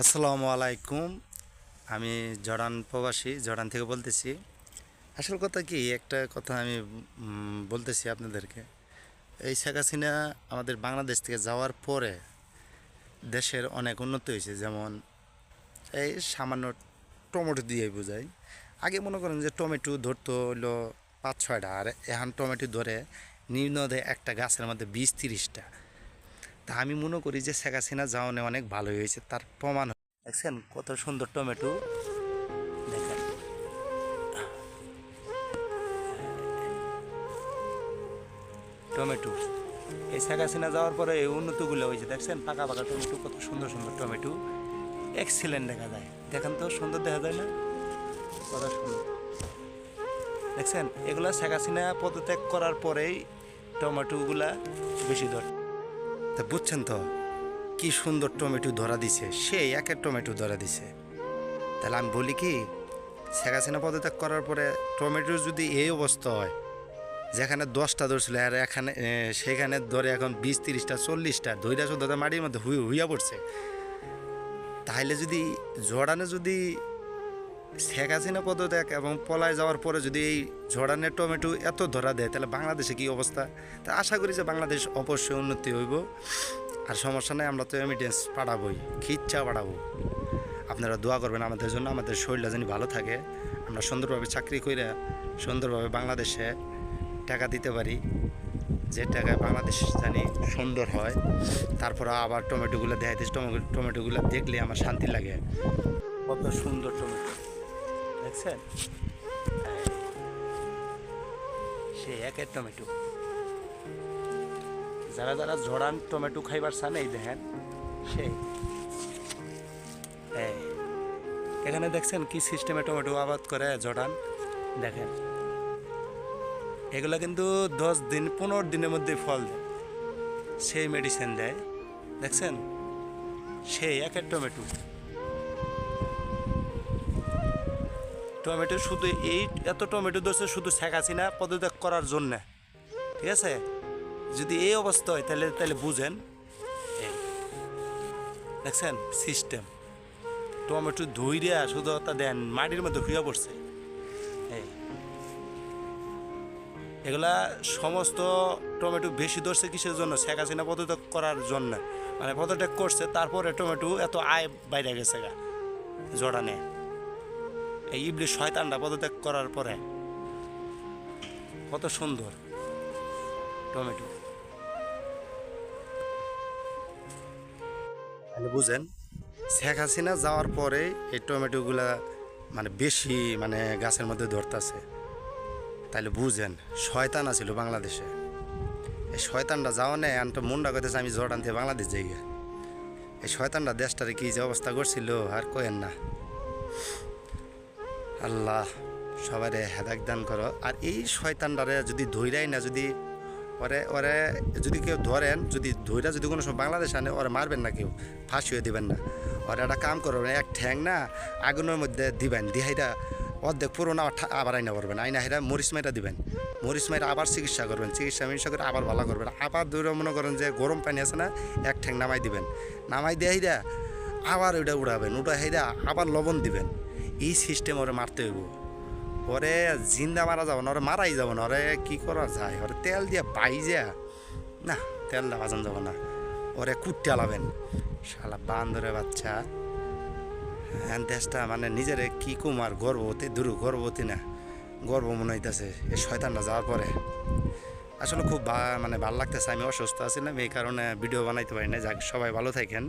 আসসালামু আলাইকুম। আমি জর্ডান প্রবাসী, জর্ডান থেকে বলতেছি। আসল কথা কি? একটা কথা আমি বলতেছি আপনাদেরকে। এই শেখ হাসিনা আমাদের বাংলাদেশ থেকে যাওয়ার পরে দেশের অনেক উন্নতি হয়েছে। যেমন এই সামান্য টমেটো দিয়ে বোঝাই। আগে মনে করেন যে টমেটো ধরতো হইল পাঁচ, ছয়টা। আর এখন টমেটো ধরে নিম্ন দেয় একটা গাছের মধ্যে বিশ, তিরিশটা। তা আমি মনে করি যে শেখ হাসিনা যাওয়ানে অনেক ভালো হয়েছে, তার প্রমাণ দেখছেন কত সুন্দর টমেটো। টমেটো। এই শেখ হাসিনা যাওয়ার পরে এই উন্নতিগুলো হয়েছে। দেখছেন পাকা পাকা টমেটো, কত সুন্দর সুন্দর টমেটো। এক্সিলেন্ট দেখা যায়। দেখেন তো, সুন্দর দেখা যায় না? কত সুন্দর। দেখছেন, এগুলা শেখ হাসিনা পদত্যাগ করার পরেই টমেটোগুলা বেশি ধর তা বুঝছেন তো? কি সুন্দর টমেটো ধরা দিছে। সেই একের টমেটো ধরা দিছে। তাহলে আমি বলি কি, শেখ হাসিনা পদত্যাগ করার পরে টমেটোর যদি এই অবস্থা হয়, যেখানে দশটা ধরছিল, আর এখানে সেখানে ধরে এখন বিশ, তিরিশটা, চল্লিশটা ধৈরা শুধু মাটির মধ্যে হুই হুইয়া পড়ছে। তাহলে যদি জর্ডানে যদি শেখ হাসিনা পদত্যাগ এবং পলায় যাওয়ার পরে যদি এই জর্ডানের টমেটো এত ধরা দেয়, তাহলে বাংলাদেশে কি অবস্থা? তা আশা করি যে বাংলাদেশ অবশ্যই উন্নতি হইব। আর সমস্যা নেই, আমরা তো এমিডেন্স পাঠাবোই খিচ্ছা পাঠাবো আপনারা দোয়া করবেন আমাদের জন্য, আমাদের শরীরটা যেন ভালো থাকে। আমরা সুন্দরভাবে চাকরি করে সুন্দরভাবে বাংলাদেশে টাকা দিতে পারি, যে টাকায় বাংলাদেশ জানি সুন্দর হয়। তারপরে আবার টমেটোগুলো দেখাইতেছে টমেটো টমেটোগুলো দেখলে আমার শান্তি লাগে। কত সুন্দর টমেটো। দেখছেন? সে একের টমেটো। যারা যারা জড়ান টমেটো খাইবার চান এই দেখেন সেই এই। এখানে দেখছেন কি সিস্টেমে টমেটো আবাদ করে জড়ান? দেখেন। এগুলো কিন্তু দশ দিন, পনেরো দিনের মধ্যে ফল দেয়। সেই মেডিসিন দেয়। দেখছেন? সেই একের টমেটো। টমেটো শুধু এই এত টমেটো ধরছে শুধু শেখ হাসিনা পদত্যাগ করার জন্য। ঠিক আছে? যদি এই অবস্থা হয়, তাহলে তাহলে বুঝেন। দেখছেন সিস্টেম টমেটো ধুইরিয়া শুধু তা দেন, মাটির মধ্যে শুয়ে পড়ছে। এগুলা সমস্ত টমেটো বেশি ধরছে কিসের জন্য? শেখ হাসিনা পদত্যাগ করার জন্য। মানে পদত্যাগ করছে, তারপরে টমেটো এত আয় বাইরে গেছে গা জর্ডানে এই ইবলি শয়তানটা পদত্যাগ করার পরে কত সুন্দর টমেটো। তাহলে বুঝেন, শেখ হাসিনা যাওয়ার পরে এই টমেটোগুলা মানে বেশি মানে গাছের মধ্যে ধরতেছে। তাহলে বুঝেন, শয়তান আছিল বাংলাদেশে। এই শয়তানটা যাওয়া নেই আনটা মুন্ডা করতেছে আমি জর্ডান থেকে বাংলাদেশ যাই এই শয়তানটা দেশটারে কি যে অবস্থা করছিল আর কয়েন না। আল্লাহ সবারে হেদাক দান করো। আর এই শয়তানটারে যদি ধৈরাই না, যদি ওরে ওরে যদি কেউ ধরেন, যদি ধৈরা যদি কোনো সময় বাংলাদেশ আনে, ওরে মারবেন না কেউ ফাঁসিয়ে দিবেন না। ওরা একটা কাম করবেন এক ঠ্যাং না আগুনের মধ্যে দিবেন দিহাইরা অর্ধেক পুরোনো আবার আইনা করবেন, আইনা হেরা মরিচ মাইটা দিবেন। মরিচ মাইটা আবার চিকিৎসা করবেন, চিকিৎসা মিকিৎসা করে আবার ভালো করবেন। আবার ধরে মনে করেন যে গরম পানি আছে না, এক ঠ্যাং নামাই দিবেন। নামাই দিয়ে হেরা আবার ওইটা উড়াবেন উড়া হেরা আবার লবণ দিবেন। এই সিস্টেম ওরে মারতে হইব। ওরে জিন্দা মারা যাব না, ওরে মারাই যাব না, ওরে কি করা যায়? ওরে তেল দিয়ে বাইজা। না তেলটা বাজান যাব না। ওরে কুটতে লাবেন শালা বান্দরে বাচ্চা। হ্যাঁ দেশটা মানে নিজের কি কুমার গর্ভবতী? দুরু গর্ভবতী না। গর্ব মনে হইতেছে এই শয়তানটা যাওয়ার পরে। আসলে খুব মানে ভালো লাগতেছে, আমি অসুস্থ আছিলাম এই কারণে ভিডিও বানাইতে পারি না যাক, সবাই ভালো থাকেন।